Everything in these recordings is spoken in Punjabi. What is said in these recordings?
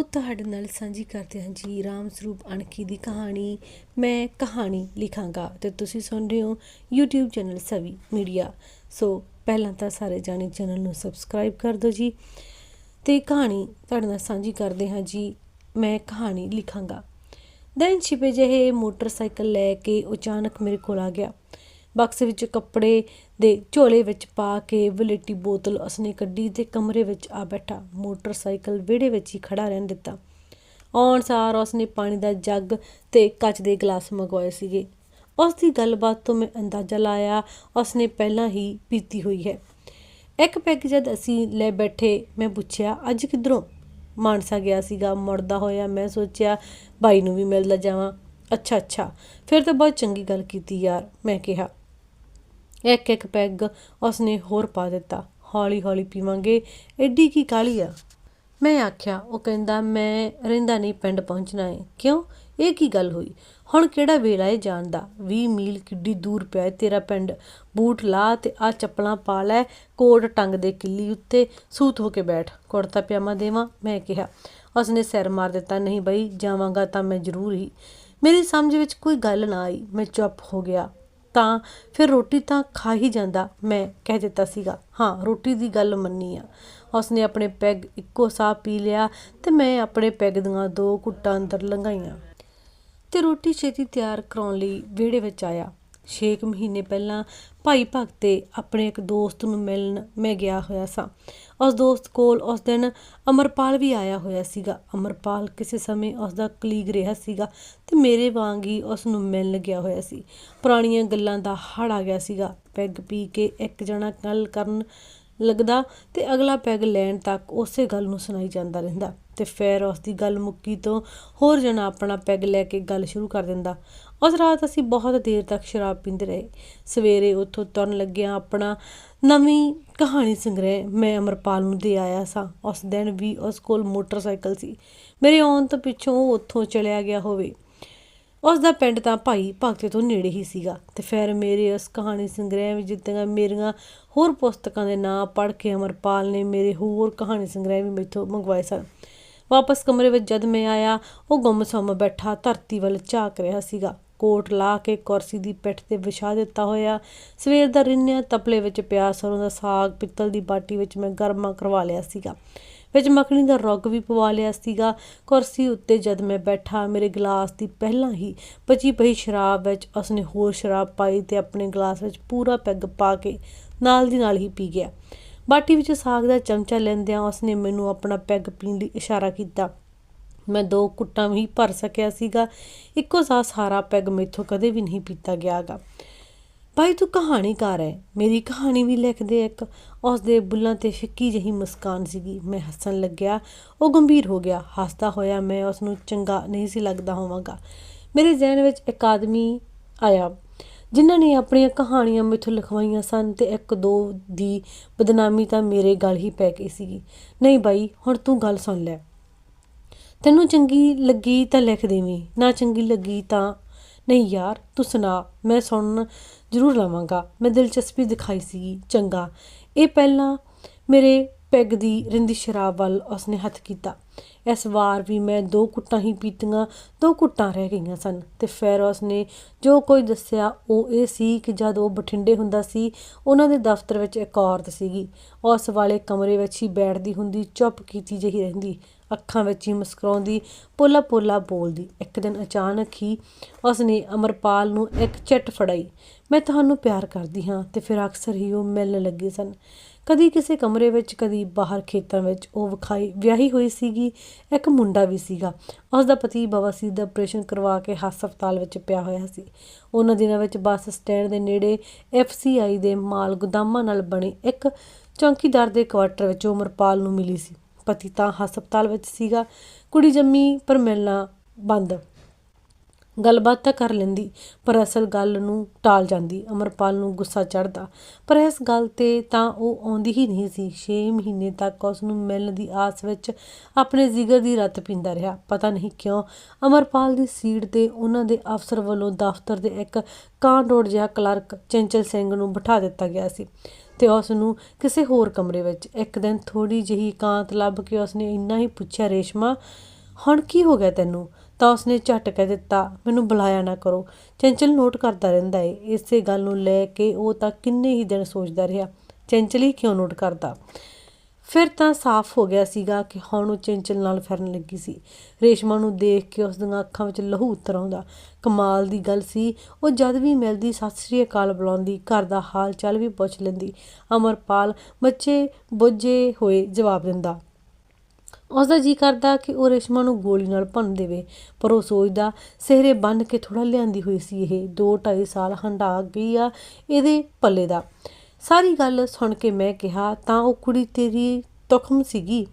ਆਓ ਤੁਹਾਡੇ ਨਾਲ ਸਾਂਝੀ ਕਰਦੇ ਹਾਂ ਜੀ, ਰਾਮ ਸਰੂਪ ਅਣਖੀ ਦੀ ਕਹਾਣੀ। ਮੈਂ ਕਹਾਣੀ ਲਿਖਾਂਗਾ ਤੇ ਤੁਸੀਂ ਸੁਣ ਰਹੇ ਹੋ YouTube channel Savi media. So ਪਹਿਲਾਂ ਤਾਂ ਸਾਰੇ ਜਾਣੇ ਚੈਨਲ ਨੂੰ ਸਬਸਕ੍ਰਾਈਬ ਕਰ ਦਿਓ ਜੀ ਤੇ ਕਹਾਣੀ ਤੁਹਾਡੇ ਨਾਲ ਸਾਂਝੀ ਕਰਦੇ ਹਾਂ ਜੀ, ਮੈਂ ਕਹਾਣੀ ਲਿਖਾਂਗਾ। ਦੈਨ ਛਿਪੇ ਜਿਹੇ ਮੋਟਰਸਾਈਕਲ ਲੈ ਕੇ ਅਚਾਨਕ ਮੇਰੇ ਕੋਲ ਆ ਗਿਆ। ਬਕਸੇ ਵਿੱਚ ਕੱਪੜੇ ਦੇ ਝੋਲੇ ਵਿੱਚ ਪਾ ਕੇ ਵਲੇਟੀ ਬੋਤਲ ਉਸਨੇ ਕੱਢੀ ਤੇ ਕਮਰੇ ਵਿੱਚ ਆ ਬੈਠਾ। ਮੋਟਰਸਾਈਕਲ ਵਿਹੜੇ ਵਿੱਚ ਹੀ ਖੜਾ ਰਹਿਣ ਦਿੱਤਾ। ਆਉਣ ਸਾਰ ਉਸਨੇ ਪਾਣੀ ਦਾ ਜੱਗ ਤੇ ਕੱਚ ਦੇ ਗਲਾਸ ਮੰਗਵਾਏ ਸੀਗੇ। ਉਸ ਦੀ ਗੱਲਬਾਤ ਤੋਂ ਮੈਂ ਅੰਦਾਜ਼ਾ ਲਾਇਆ ਉਸਨੇ ਪਹਿਲਾਂ ਹੀ ਪੀਤੀ ਹੋਈ ਹੈ। ਇੱਕ ਪੈਗ ਜਦ ਅਸੀਂ ਲੈ ਬੈਠੇ, ਮੈਂ ਪੁੱਛਿਆ, ਅੱਜ ਕਿੱਧਰੋਂ? ਮਾਨਸਾ ਗਿਆ ਸੀਗਾ। ਮੁੜਦਾ ਹੋਇਆ ਮੈਂ ਸੋਚਿਆ ਬਾਈ ਨੂੰ ਵੀ ਮਿਲਦਾ ਜਾਵਾਂ। ਅੱਛਾ ਅੱਛਾ। ਫਿਰ ਤਾਂ ਬਹੁਤ ਚੰਗੀ ਗੱਲ ਕੀਤੀ ਯਾਰ, ਮੈਂ ਕਿਹਾ। ਇੱਕ ਇੱਕ ਪੈਗ ਉਸਨੇ ਹੋਰ ਪਾ ਦਿੱਤਾ। ਹੌਲੀ ਹੌਲੀ ਪੀਵਾਂਗੇ। ਐਡੀ ਕੀ ਕਾਲੀ ਆ? ਮੈਂ ਆਖਿਆ, ਉਹ ਕਹਿੰਦਾ, ਮੈਂ ਰਹਿੰਦਾ ਨਹੀਂ, ਪਿੰਡ ਪਹੁੰਚਣਾ ਹੈ ਕਿਉਂ? ਇਹ ਕੀ ਗੱਲ ਹੋਈ? ਹੁਣ ਕਿਹੜਾ ਵੇਲਾ ਹੈ ਜਾਣ ਦਾ? 20 ਮੀਲ ਕਿੱਡੀ ਦੂਰ ਪਿਆ ਹੈ ਤੇਰਾ ਪਿੰਡ। ਬੂਟ ਲਾ ਤੇ ਆ ਚੱਪਲਾਂ ਪਾ ਲੈ, ਕੋਟ ਟੰਗ ਦੇ ਕਿੱਲੀ ਉੱਤੇ, ਸੂਤ ਹੋ ਕੇ ਬੈਠ। ਕੁੜਤਾ ਪਜਾਮਾ ਦੇਵਾਂ? ਮੈਂ ਕਿਹਾ। ਉਸਨੇ ਸਿਰ ਮਾਰ ਦਿੱਤਾ, ਨਹੀਂ ਬਈ, ਜਾਵਾਂਗਾ ਤਾਂ ਮੈਂ ਜ਼ਰੂਰ ਹੀ। ਮੇਰੀ ਸਮਝ ਵਿੱਚ ਕੋਈ ਗੱਲ ਨਾ ਆਈ। ਮੈਂ ਚੁੱਪ ਹੋ ਗਿਆ। ਤਾਂ ਫਿਰ ਰੋਟੀ ਤਾਂ ਖਾ ਹੀ ਜਾਂਦਾ, ਮੈਂ ਕਹਿ ਦਿੱਤਾ ਸੀਗਾ। ਹਾਂ, ਰੋਟੀ ਦੀ ਗੱਲ ਮੰਨੀ ਆ। ਉਸਨੇ ਆਪਣੇ ਪੈਗ ਇੱਕੋ ਸਾਹ ਪੀ ਲਿਆ ਤੇ ਮੈਂ ਆਪਣੇ ਪੈਗ ਦੀਆਂ ਦੋ ਘੁੱਟਾਂ ਅੰਦਰ ਲੰਘਾਈਆਂ ਤੇ ਰੋਟੀ ਛੇਤੀ ਤਿਆਰ ਕਰਾਉਣ ਲਈ ਵਿਹੜੇ ਵਿੱਚ ਆਇਆ। 6 ਮਹੀਨੇ ਪਹਿਲਾਂ ਭਾਈ ਭਗਤੇ ਆਪਣੇ ਇੱਕ ਦੋਸਤ ਨੂੰ ਮਿਲਣ, ਮੈਂ ਗਿਆ ਹੋਇਆ ਸਾਂ। ਉਸ ਦੋਸਤ ਕੋਲ ਉਸ ਦਿਨ ਅਮਰਪਾਲ ਵੀ ਆਇਆ ਹੋਇਆ ਸੀਗਾ। ਅਮਰਪਾਲ ਕਿਸੇ ਸਮੇਂ ਉਸ ਦਾ ਕਲੀਗ ਰਿਹਾ ਸੀਗਾ ਤੇ ਮੇਰੇ ਵਾਂਗ ਹੀ ਉਸ ਨੂੰ ਮਿਲਣ ਗਿਆ ਹੋਇਆ ਸੀ। ਪੁਰਾਣੀਆਂ ਗੱਲਾਂ ਦਾ ਹੜ ਆ ਗਿਆ ਸੀਗਾ। ਪੈਗ ਪੀ ਕੇ ਇੱਕ ਜਣਾ ਗੱਲ ਕਰਨ ਲੱਗਦਾ ਤੇ ਅਗਲਾ ਪੈਗ ਲੈਣ ਤੱਕ ਉਸੇ ਗੱਲ ਨੂੰ ਸੁਣਾਈ ਜਾਂਦਾ ਰਹਿੰਦਾ ਤੇ ਫਿਰ ਉਸ ਦੀ ਗੱਲ ਮੁੱਕੀ ਤੋਂ ਹੋਰ ਜਣਾ ਆਪਣਾ ਪੈਗ ਲੈ ਕੇ ਗੱਲ ਸ਼ੁਰੂ ਕਰ ਦਿੰਦਾ। ਉਸ ਰਾਤ ਅਸੀਂ ਬਹੁਤ ਦੇਰ ਤੱਕ ਸ਼ਰਾਬ ਪੀਂਦੇ ਰਹੇ। ਸਵੇਰੇ ਉੱਥੋਂ ਤੁਰਨ ਲੱਗਿਆ ਆਪਣਾ ਨਵੀਂ ਕਹਾਣੀ ਸੰਗ੍ਰਹਿ ਮੈਂ ਅਮਰਪਾਲ ਨੂੰ ਦੇ ਆਇਆ ਸਾਂ। ਉਸ ਦਿਨ ਵੀ ਉਸ ਕੋਲ ਮੋਟਰਸਾਈਕਲ ਸੀ। ਮੇਰੇ ਆਉਣ ਤੋਂ ਪਿੱਛੋਂ ਉਹ ਉੱਥੋਂ ਚਲਿਆ ਗਿਆ ਹੋਵੇ। ਉਸ ਦਾ ਪਿੰਡ ਤਾਂ ਭਾਈ ਭਗਤੇ ਤੋਂ ਨੇੜੇ ਹੀ ਸੀਗਾ ਤੇ ਫਿਰ ਮੇਰੇ ਉਸ ਕਹਾਣੀ ਸੰਗ੍ਰਹਿ ਵਿੱਚ ਜਿੱਦਾਂ ਮੇਰੀਆਂ ਹੋਰ ਪੁਸਤਕਾਂ ਦੇ ਨਾਂ ਪੜ੍ਹ ਕੇ ਅਮਰਪਾਲ ਨੇ ਮੇਰੇ ਹੋਰ ਕਹਾਣੀ ਸੰਗ੍ਰਹਿ ਵੀ ਮੈਥੋਂ ਮੰਗਵਾਏ ਸਨ। ਵਾਪਸ ਕਮਰੇ ਵਿੱਚ ਜਦ ਮੈਂ ਆਇਆ, ਉਹ ਗੁੰਮਸੁੰਮ ਬੈਠਾ ਧਰਤੀ ਵੱਲ ਝਾਕ ਰਿਹਾ ਸੀਗਾ। ਕੋਟ ਲਾ ਕੇ ਕੁਰਸੀ ਦੀ ਪਿੱਠ ਤੇ ਵਿਛਾ ਦਿੱਤਾ ਹੋਇਆ। ਸਵੇਰ ਦਾ ਰਿੰਨਿਆ ਤਪਲੇ ਵਿੱਚ ਪਿਆ ਸਰੋਂ ਦਾ ਸਾਗ ਪਿੱਤਲ ਦੀ ਬਾਟੀ ਵਿੱਚ ਮੈਂ ਗਰਮਾ ਕਰਵਾ ਲਿਆ ਸੀਗਾ। ਵਿੱਚ ਮੱਖਣੀ ਦਾ ਰੁੱਗ ਵੀ ਪਵਾ ਲਿਆ ਸੀਗਾ। ਕੁਰਸੀ ਉੱਤੇ ਜਦ ਮੈਂ ਬੈਠਾ, ਮੇਰੇ ਗਲਾਸ ਦੀ ਪਹਿਲਾਂ ਹੀ ਪਚੀ ਪਈ ਸ਼ਰਾਬ ਵਿੱਚ ਉਸਨੇ ਹੋਰ ਸ਼ਰਾਬ ਪਾਈ ਤੇ ਆਪਣੇ ਗਲਾਸ ਵਿੱਚ ਪੂਰਾ ਪੈਗ ਪਾ ਕੇ ਨਾਲ ਦੀ ਨਾਲ ਹੀ ਪੀ ਗਿਆ। ਬਾਟੀ ਵਿੱਚ ਸਾਗ ਦਾ ਚਮਚਾ ਲੈਂਦਿਆਂ ਉਸਨੇ ਮੈਨੂੰ ਆਪਣਾ ਪੈਗ ਪੀਣ ਲਈ ਇਸ਼ਾਰਾ ਕੀਤਾ। ਮੈਂ ਦੋ ਕੁੱਟਾਂ ਵੀ ਭਰ ਸਕਿਆ ਸੀਗਾ। ਇੱਕੋ ਸਾਹ ਸਾਰਾ ਪੈਗ ਮੈਥੋਂ ਕਦੇ ਵੀ ਨਹੀਂ ਪੀਤਾ ਗਿਆਗਾ। ਭਾਈ ਤੂੰ ਕਹਾਣੀਕਾਰ ਹੈ ਮੇਰੀ ਕਹਾਣੀ ਵੀ ਲਿਖ ਦੇ ਇੱਕ। ਉਸ ਦੇ ਬੁੱਲਾਂ ਤੇ ਫਿੱਕੀ ਜਿਹੀ ਮੁਸਕਾਨ ਸੀਗੀ। ਮੈਂ ਹੱਸਣ ਲੱਗਿਆ, ਉਹ ਗੰਭੀਰ ਹੋ ਗਿਆ। ਹੱਸਦਾ ਹੋਇਆ ਮੈਂ ਉਸ ਨੂੰ ਚੰਗਾ ਨਹੀਂ ਸੀ ਲੱਗਦਾ ਹੋਵਾਂਗਾ। ਮੇਰੇ ਜ਼ਿਹਨ ਵਿੱਚ ਇੱਕ ਆਦਮੀ ਆਇਆ, ਜਿਨ੍ਹਾਂ ਨੇ ਆਪਣੀਆਂ ਕਹਾਣੀਆਂ ਮੈਥੋਂ ਲਿਖਵਾਈਆਂ ਸਨ ਤੇ ਇੱਕ ਦੋ ਦੀ ਬਦਨਾਮੀ ਤਾਂ ਮੇਰੇ ਗਲ ਹੀ ਪੈ ਗਈ ਸੀਗੀ। ਨਹੀਂ ਬਾਈ, ਹੁਣ ਤੂੰ ਗੱਲ ਸੁਣ ਲੈ। ਤੈਨੂੰ ਚੰਗੀ ਲੱਗੀ ਤਾਂ ਲਿਖ ਦੇਵੀਂ, ਨਾ ਚੰਗੀ ਲੱਗੀ ਤਾਂ, ਨਹੀਂ ਯਾਰ ਤੂੰ ਸੁਣਾ, ਮੈਂ ਸੁਣਨ ਜ਼ਰੂਰ ਲਵਾਂਗਾ। ਮੈਂ ਦਿਲਚਸਪੀ ਦਿਖਾਈ ਸੀ ਚੰਗਾ। ਇਹ ਪਹਿਲਾਂ ਮੇਰੇ ਪੈਗ ਦੀ ਰਿੰਦੀ ਸ਼ਰਾਬ ਵੱਲ ਉਸਨੇ ਹੱਥ ਕੀਤਾ। ਇਸ ਵਾਰ ਵੀ ਮੈਂ ਦੋ ਕੁੱਟਾਂ ਹੀ ਪੀਤੀਆਂ, ਦੋ ਕੁੱਟਾਂ ਰਹਿ ਗਈਆਂ ਸਨ ਤੇ ਫਿਰ ਉਸਨੇ ਜੋ ਕੋਈ ਦੱਸਿਆ ਉਹ ਇਹ ਸੀ ਕਿ ਜਦ ਉਹ ਬਠਿੰਡੇ ਹੁੰਦਾ ਸੀ, ਉਹਨਾਂ ਦੇ ਦਫ਼ਤਰ ਵਿੱਚ ਇੱਕ ਔਰਤ ਸੀਗੀ। ਉਸ ਵਾਲੇ ਕਮਰੇ ਵਿੱਚ ਹੀ ਬੈਠਦੀ ਹੁੰਦੀ, ਚੁੱਪ ਕੀਤੀ ਜਿਹੀ ਰਹਿੰਦੀ, ਅੱਖਾਂ ਵਿੱਚ ਹੀ ਮੁਸਕਰਾਉਂਦੀ, ਪੋਲਾ ਪੋਲਾ ਬੋਲਦੀ। ਇੱਕ ਦਿਨ ਅਚਾਨਕ ਹੀ ਉਸਨੇ ਅਮਰਪਾਲ ਨੂੰ ਇੱਕ ਚਿੱਟ ਫੜਾਈ। ਮੈਂ ਤੁਹਾਨੂੰ ਪਿਆਰ ਕਰਦੀ ਹਾਂ, ਤੇ ਫਿਰ ਅਕਸਰ ਹੀ ਉਹ ਮਿਲਣ ਲੱਗੇ ਸਨ। ਕਦੀ ਕਿਸੇ ਕਮਰੇ ਵਿੱਚ, ਕਦੀ ਬਾਹਰ ਖੇਤਾਂ ਵਿੱਚ ਉਹ ਵਿਖਾਈ, ਵਿਆਹੀ ਹੋਈ ਸੀਗੀ, ਇੱਕ ਮੁੰਡਾ ਵੀ ਸੀਗਾ। ਉਸ ਦਾ ਪਤੀ ਬਵਾਸੀਰ ਦਾ ਆਪਰੇਸ਼ਨ ਕਰਵਾ ਕੇ ਹਸਪਤਾਲ ਵਿੱਚ ਪਿਆ ਹੋਇਆ ਸੀ। ਉਹਨਾਂ ਦਿਨਾਂ ਵਿੱਚ ਬੱਸ ਸਟੈਂਡ ਦੇ ਨੇੜੇ ਐਫਸੀਆਈ ਦੇ ਮਾਲ ਗੋਦਾਮਾਂ ਨਾਲ ਬਣੇ ਇੱਕ ਚੌਂਕੀਦਾਰ ਦੇ ਕੁਆਟਰ ਵਿੱਚ ਉਮਰਪਾਲ ਨੂੰ ਮਿਲੀ ਸੀ। ਪਤੀ ਤਾਂ ਹਸਪਤਾਲ ਵਿੱਚ ਸੀਗਾ। ਕੁੜੀ ਜੰਮੀ ਪਰ ਮਿਲਣਾ ਬੰਦ। ਗੱਲਬਾਤ ਤਾਂ ਕਰ ਲੈਂਦੀ, ਪਰ ਅਸਲ ਗੱਲ ਨੂੰ ਟਾਲ ਜਾਂਦੀ, ਅਮਰਪਾਲ ਨੂੰ ਗੁੱਸਾ ਚੜਦਾ ਪਰ ਇਸ ਗੱਲ ਤੇ ਤਾਂ ਉਹ ਆਉਂਦੀ ਹੀ ਨਹੀਂ ਸੀ। 6 ਮਹੀਨੇ ਤੱਕ ਉਸ ਨੂੰ ਮਿਲਣ ਦੀ ਆਸ ਵਿੱਚ ਆਪਣੇ ਜਿਗਰ ਦੀ ਰੱਤ ਪੀਂਦਾ ਰਿਹਾ। ਪਤਾ ਨਹੀਂ ਕਿਉਂ, ਅਮਰਪਾਲ ਦੀ ਸੀਟ ਤੇ ਉਹਨਾਂ ਦੇ ਅਫਸਰ ਵੱਲੋਂ ਦਫ਼ਤਰ ਦੇ ਇੱਕ ਕਾਂਡੋੜ ਜਿਹਾ ਕਲਰਕ ਚੰਚਲ ਸਿੰਘ ਨੂੰ ਬਿਠਾ ਦਿੱਤਾ ਗਿਆ ਸੀ ਤੇ ਉਸ ਨੂੰ ਕਿਸੇ ਹੋਰ ਕਮਰੇ ਵਿੱਚ। ਇੱਕ ਦਿਨ ਥੋੜੀ ਜਿਹੀ ਕਾਂਤ ਲੱਭ ਕੇ ਉਸਨੇ ਇੰਨਾ ਹੀ ਪੁੱਛਿਆ, ਰੇਸ਼ਮਾ, ਹੁਣ ਕੀ ਹੋ ਗਿਆ ਤੈਨੂੰ? ਤਾਂ ਉਸਨੇ ਝਟ ਕਹਿ ਦਿੱਤਾ, ਮੈਨੂੰ ਬੁਲਾਇਆ ਨਾ ਕਰੋ। ਚੰਚਲ ਨੋਟ ਕਰਦਾ ਰਹਿੰਦਾ ਏ। ਇਸੇ ਗੱਲ ਨੂੰ ਲੈ ਕੇ ਉਹ ਤਾਂ ਕਿੰਨੇ ਹੀ ਦਿਨ ਸੋਚਦਾ ਰਿਹਾ। ਚੰਚਲ ਹੀ ਕਿਉਂ ਨੋਟ ਕਰਦਾ? ਫਿਰ ਤਾਂ ਸਾਫ਼ ਹੋ ਗਿਆ ਸੀਗਾ ਕਿ ਹੁਣ ਉਹ ਚੰਚਲ ਨਾਲ ਫਿਰਨ ਲੱਗੀ ਸੀ। ਰੇਸ਼ਮਾ ਨੂੰ ਦੇਖ ਕੇ ਉਸ ਦੀਆਂ ਅੱਖਾਂ ਵਿੱਚ ਲਹੂ ਉਤਰ ਆਉਂਦਾ। ਕਮਾਲ ਦੀ ਗੱਲ ਸੀ, ਉਹ ਜਦ ਵੀ ਮਿਲਦੀ ਸਤਿ ਸ੍ਰੀ ਅਕਾਲ ਬੁਲਾਉਂਦੀ, ਘਰ ਦਾ ਹਾਲ ਚਾਲ ਵੀ ਪੁੱਛ ਲੈਂਦੀ। ਅਮਰਪਾਲ ਬੱਚੇ ਬੁੱਝੇ ਹੋਏ ਜਵਾਬ ਦਿੰਦਾ ਉਸ ਦਾ ਜੀ ਕਰਦਾ ਕਿ ਉਹ ਰੇਸ਼ਮਾ ਨੂੰ ਗੋਲੀ ਨਾਲ ਭੰਨ ਦੇਵੇ, ਪਰ ਉਹ ਸੋਚਦਾ, ਸਿਹਰੇ ਬੰਨ ਕੇ ਥੋੜਾ ਲਿਆਂਦੀ ਹੋਈ ਸੀ ਇਹ 2.5 ਸਾਲ ਹੰਡਾ ਗਈ ਆ ਇਹਦੇ ਪੱਲੇ ਦਾ। ਸਾਰੀ ਗੱਲ ਸੁਣ ਕੇ ਮੈਂ ਕਿਹਾ, ਤਾਂ ਉਹ ਕੁੜੀ ਤੇਰੀ ਤੁਖਮ ਸੀਗੀ?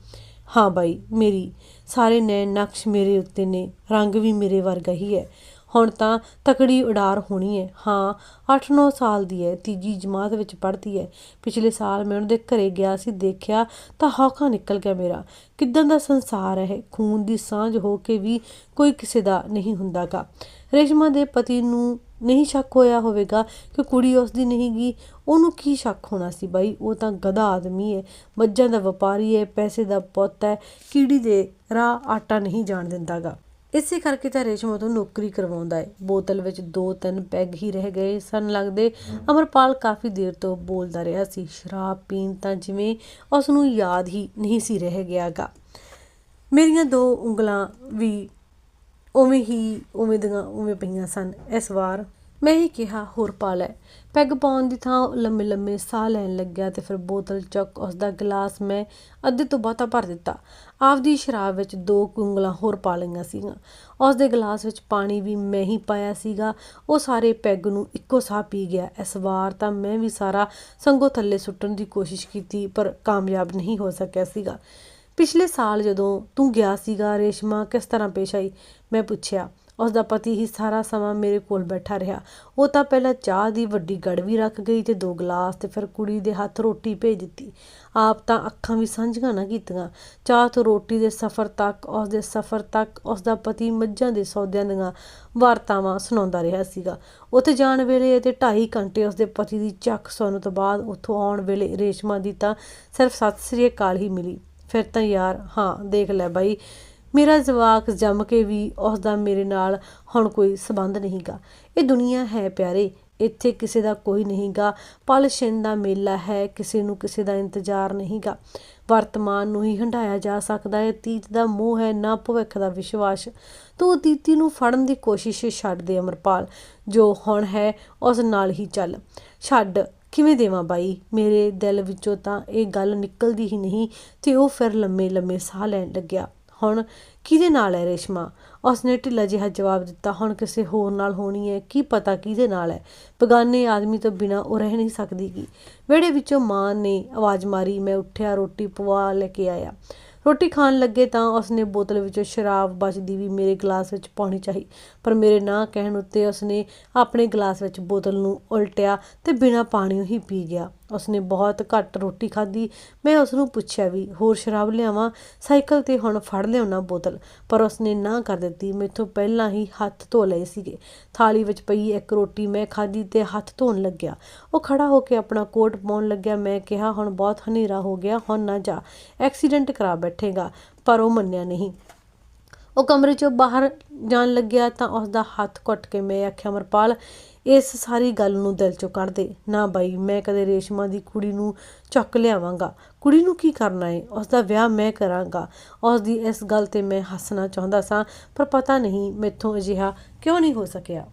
ਹਾਂ ਬਾਈ, ਮੇਰੀ। ਸਾਰੇ ਨੈਣ ਨਕਸ਼ ਮੇਰੇ ਉੱਤੇ ਨੇ, ਰੰਗ ਵੀ ਮੇਰੇ ਵਰਗਾ ਹੀ ਹੈ। ਹੁਣ ਤਾਂ ਤਕੜੀ ਉਡਾਰ ਹੋਣੀ ਹੈ। ਹਾਂ 8-9 ਸਾਲ ਦੀ ਹੈ, ਤੀਜੀ ਜਮਾਤ ਵਿੱਚ ਪੜ੍ਹਦੀ ਹੈ। ਪਿਛਲੇ ਸਾਲ ਮੈਂ ਉਹਨਾਂ ਦੇ ਘਰੇ ਗਿਆ ਸੀ, ਦੇਖਿਆ ਤਾਂ ਹੌਕਾ ਨਿਕਲ ਗਿਆ ਮੇਰਾ। ਕਿੱਦਾਂ ਦਾ ਸੰਸਾਰ ਹੈ, ਖੂਨ ਦੀ ਸਾਂਝ ਹੋ ਕੇ ਵੀ ਕੋਈ ਕਿਸੇ ਦਾ ਨਹੀਂ ਹੁੰਦਾਗਾ। ਰੇਸ਼ਮਾ ਦੇ ਪਤੀ ਨੂੰ ਨਹੀਂ ਸ਼ੱਕ ਹੋਇਆ ਹੋਵੇਗਾ ਕਿ ਕੁੜੀ ਉਸ ਦੀ ਨਹੀਂ ਗੀ। ਉਹਨੂੰ ਕੀ ਸ਼ੱਕ ਹੋਣਾ ਸੀ ਬਾਈ? ਉਹ ਤਾਂ ਗਧਾ ਆਦਮੀ ਹੈ, ਮੱਝਾਂ ਦਾ ਵਪਾਰੀ ਹੈ, ਪੈਸੇ ਦਾ ਪੁੱਤ ਹੈ, ਕੀੜੀ ਦੇ ਰਾਹ ਆਟਾ ਨਹੀਂ ਜਾਣ ਦਿੰਦਾਗਾ। ਇਸੇ ਕਰਕੇ ਤਾਂ ਰੇਸ਼ਮਾ ਤੋਂ ਨੌਕਰੀ ਕਰਵਾਉਂਦਾ ਹੈ। ਬੋਤਲ ਵਿੱਚ ਦੋ ਤਿੰਨ ਪੈਗ ਹੀ ਰਹਿ ਗਏ ਸਨ ਲੱਗਦੇ। ਅਮਰਪਾਲ ਕਾਫੀ ਦੇਰ ਤੋਂ ਬੋਲਦਾ ਰਿਹਾ ਸੀ, ਸ਼ਰਾਬ ਪੀਣ ਤਾਂ ਜਿਵੇਂ ਉਸ ਨੂੰ ਯਾਦ ਹੀ ਨਹੀਂ ਸੀ ਰਹਿ ਗਿਆਗਾ। ਮੇਰੀਆਂ ਦੋ ਉਂਗਲਾਂ ਵੀ ਉਵੇਂ ਹੀ ਉਵੇਂ ਦੀਆਂ ਉਵੇਂ ਪਈਆਂ ਸਨ। ਇਸ ਵਾਰ ਮੈਂ ਹੀ ਕਿਹਾ, ਹੋਰ ਪਾ ਲੈ। ਪੈਗ ਪਾਉਣ ਦੀ ਥਾਂ ਲੰਮੇ ਲੰਮੇ ਸਾਹ ਲੈਣ ਲੱਗਿਆ ਤੇ ਫਿਰ ਬੋਤਲ ਚੱਕ ਉਸ ਦਾ ਗਲਾਸ ਮੈਂ ਅੱਧੇ ਤੋਂ ਬਹੁਤਾ ਭਰ ਦਿੱਤਾ। ਆਪਦੀ ਸ਼ਰਾਬ ਵਿੱਚ ਦੋ ਕੁੰਗਲਾਂ ਹੋਰ ਪਾ ਲਈਆਂ ਸੀਗੀਆਂ। ਉਸ ਦੇ ਗਲਾਸ ਵਿੱਚ ਪਾਣੀ ਵੀ ਮੈਂ ਹੀ ਪਾਇਆ ਸੀਗਾ। ਉਹ ਸਾਰੇ ਪੈਗ ਨੂੰ ਇੱਕੋ ਸਾਹ ਪੀ ਗਿਆ। ਇਸ ਵਾਰ ਤਾਂ ਮੈਂ ਵੀ ਸਾਰਾ ਸੰਗੋ ਥੱਲੇ ਸੁੱਟਣ ਦੀ ਕੋਸ਼ਿਸ਼ ਕੀਤੀ, ਪਰ ਕਾਮਯਾਬ ਨਹੀਂ ਹੋ ਸਕਿਆ ਸੀਗਾ। ਪਿਛਲੇ ਸਾਲ ਜਦੋਂ ਤੂੰ ਗਿਆ ਸੀਗਾ, ਰੇਸ਼ਮਾ ਕਿਸ ਤਰ੍ਹਾਂ ਪੇਸ਼ ਆਈ? ਮੈਂ ਪੁੱਛਿਆ। ਉਸ ਦਾ ਪਤੀ ਹੀ ਸਾਰਾ ਸਮਾਂ ਮੇਰੇ ਕੋਲ ਬੈਠਾ ਰਿਹਾ। ਉਹ ਤਾਂ ਪਹਿਲਾਂ ਚਾਹ ਦੀ ਵੱਡੀ ਗੜਵੀ ਰੱਖ ਗਈ ਤੇ ਦੋ ਗਲਾਸ ਤੇ ਫਿਰ ਕੁੜੀ ਦੇ ਹੱਥ ਰੋਟੀ ਭੇਜ ਦਿੱਤੀ। ਆਪ ਤਾਂ ਅੱਖਾਂ ਵੀ ਸਾਂਝੀਆਂ ਨਾ ਕੀਤੀਆਂ। ਚਾਹ ਤੋਂ ਰੋਟੀ ਦੇ ਸਫ਼ਰ ਤੱਕ, ਉਸ ਦੇ ਸਫ਼ਰ ਤੱਕ ਉਸ ਦਾ ਪਤੀ ਮੱਝਾਂ ਦੇ ਸੌਦਿਆਂ ਦੀਆਂ ਵਾਰਤਾਵਾਂ ਸੁਣਾਉਂਦਾ ਰਿਹਾ ਸੀਗਾ। ਉੱਥੇ ਜਾਣ ਵੇਲੇ ਤੇ 2.5 ਘੰਟੇ ਉਸ ਦੇ ਪਤੀ ਦੀ ਚੱਕ ਸੁਣਨ ਤੋਂ ਬਾਅਦ ਉੱਥੋਂ ਆਉਣ ਵੇਲੇ ਰੇਸ਼ਮਾ ਦੀ ਤਾਂ ਸਿਰਫ ਸਤਿ ਸ੍ਰੀ ਅਕਾਲ ਹੀ ਮਿਲੀ। ਫਿਰ ਤਾਂ ਯਾਰ, ਹਾਂ, ਦੇਖ ਲੈ ਬਾਈ ਮੇਰਾ ਜਵਾਕ ਜੰਮ ਕੇ ਵੀ ਉਸ ਦਾ ਮੇਰੇ ਨਾਲ ਹੁਣ ਕੋਈ ਸਬੰਧ ਨਹੀਂਗਾ। ਇਹ ਦੁਨੀਆ ਹੈ ਪਿਆਰੇ, ਇੱਥੇ ਕਿਸੇ ਦਾ ਕੋਈ ਨਹੀਂਗਾ। ਪਲ ਛਿਨ ਦਾ ਮੇਲਾ ਹੈ, ਕਿਸੇ ਨੂੰ ਕਿਸੇ ਦਾ ਇੰਤਜ਼ਾਰ ਨਹੀਂਗਾ। ਵਰਤਮਾਨ ਨੂੰ ਹੀ ਹੰਡਾਇਆ ਜਾ ਸਕਦਾ ਹੈ, ਅਤੀਤ ਦਾ ਮੋਹ ਹੈ, ਨਾ ਭਵਿੱਖ ਦਾ ਵਿਸ਼ਵਾਸ। ਤੂੰ ਅਤੀਤੀ ਨੂੰ ਫੜਨ ਦੀ ਕੋਸ਼ਿਸ਼ ਛੱਡ ਦੇ ਅਮਰਪਾਲ। ਜੋ ਹੁਣ ਹੈ, ਉਸ ਨਾਲ ਹੀ ਚੱਲ। ਛੱਡ, ਕਿਵੇਂ ਦੇਵਾਂ ਬਾਈ? ਮੇਰੇ ਦਿਲ ਵਿੱਚੋਂ ਤਾਂ ਇਹ ਗੱਲ ਨਿਕਲਦੀ ਹੀ ਨਹੀਂ ਤੇ ਉਹ ਫਿਰ ਲੰਮੇ ਲੰਮੇ ਸਾਹ ਲੈਣ ਲੱਗਿਆ। ਹੁਣ ਕਿਹਦੇ ਨਾਲ ਹੈ ਰੇਸ਼ਮਾ? ਉਸਨੇ ਢਿੱਲਾ ਜਿਹਾ ਜਵਾਬ ਦਿੱਤਾ, ਹੁਣ ਕਿਸੇ ਹੋਰ ਨਾਲ ਹੋਣੀ ਹੈ, ਕੀ ਪਤਾ ਕਿਹਦੇ ਨਾਲ ਹੈ? ਬਗਾਨੇ ਆਦਮੀ ਤੋਂ ਬਿਨਾ ਉਹ ਰਹਿ ਨਹੀਂ ਸਕਦੀ ਗੀ। ਵਿਹੜੇ ਵਿੱਚੋਂ ਮਾਂ ਨੇ ਆਵਾਜ਼ ਮਾਰੀ, ਮੈਂ ਉੱਠਿਆ, ਰੋਟੀ ਪਵਾ ਲੈ ਕੇ ਆਇਆ। ਰੋਟੀ ਖਾਣ ਲੱਗੇ ਤਾਂ ਉਸਨੇ ਬੋਤਲ ਵਿੱਚੋਂ ਸ਼ਰਾਬ ਬਚਦੀ ਵੀ ਮੇਰੇ ਗਲਾਸ ਵਿੱਚ ਪਾਉਣੀ ਚਾਹੀ, ਪਰ ਮੇਰੇ ਨਾ ਕਹਿਣ ਉੱਤੇ ਉਸਨੇ ਆਪਣੇ ਗਲਾਸ ਵਿੱਚ ਬੋਤਲ ਨੂੰ ਉਲਟਿਆ ਤੇ ਬਿਨਾਂ ਪਾਣੀ ਹੀ ਪੀ ਗਿਆ। ਉਸਨੇ ਬਹੁਤ ਘੱਟ ਰੋਟੀ ਖਾਧੀ। ਮੈਂ ਉਸ ਨੂੰ ਪੁੱਛਿਆ ਵੀ, ਹੋਰ ਸ਼ਰਾਬ ਲਿਆਵਾਂ? ਸਾਈਕਲ ਤੇ ਹੁਣ ਫੜ ਲਿਆਉਣਾ ਬੋਤਲ, ਪਰ ਉਸਨੇ ਨਾ ਕਰ ਦਿੱਤੀ। ਮੈਥੋਂ ਪਹਿਲਾਂ ਹੀ ਹੱਥ ਧੋ ਲਏ ਸੀਗੇ। ਥਾਲੀ ਵਿੱਚ ਪਈ ਇੱਕ ਰੋਟੀ ਮੈਂ ਖਾਧੀ ਤੇ ਹੱਥ ਧੋਣ ਲੱਗਿਆ। ਉਹ ਖੜਾ ਹੋ ਕੇ ਆਪਣਾ ਕੋਟ ਪਾਉਣ ਲੱਗਿਆ। ਮੈਂ ਕਿਹਾ, ਹੁਣ ਬਹੁਤ ਹਨੇਰਾ ਹੋ ਗਿਆ, ਹੁਣ ਨਾ ਜਾ। ਐਕਸੀਡੈਂਟ ਕਰਾ ਬੈਠੇਗਾ। ਪਰ ਉਹ ਮੰਨਿਆ ਨਹੀਂ। ਉਹ ਕਮਰੇ ਚੋਂ ਬਾਹਰ ਜਾਣ ਲੱਗਿਆ ਤਾਂ ਉਸ ਦਾ ਹੱਥ ਘੁੱਟ ਕੇ ਮੈਂ ਆਖਿਆ, ਅਮਰਪਾਲ, ਇਸ ਸਾਰੀ ਗੱਲ ਨੂੰ ਦਿਲ ਚੋਂ ਕੱਢ ਦੇ। ਨਾ ਬਾਈ, ਮੈਂ ਕਦੇ ਰੇਸ਼ਮਾ ਦੀ ਕੁੜੀ ਨੂੰ ਚੱਕ ਲਿਆਵਾਂਗਾ। ਕੁੜੀ ਨੂੰ ਕੀ ਕਰਨਾ ਹੈ ਉਸ ਦਾ ਵਿਆਹ ਮੈਂ ਕਰਾਂਗਾ। ਉਸ ਦੀ ਇਸ ਗੱਲ ਤੇ ਮੈਂ ਹੱਸਣਾ ਚਾਹੁੰਦਾ ਸਾਂ, ਪਰ ਪਤਾ ਨਹੀਂ ਮੈਥੋਂ ਅਜਿਹਾ ਕਿਉਂ ਨਹੀਂ ਹੋ ਸਕਿਆ।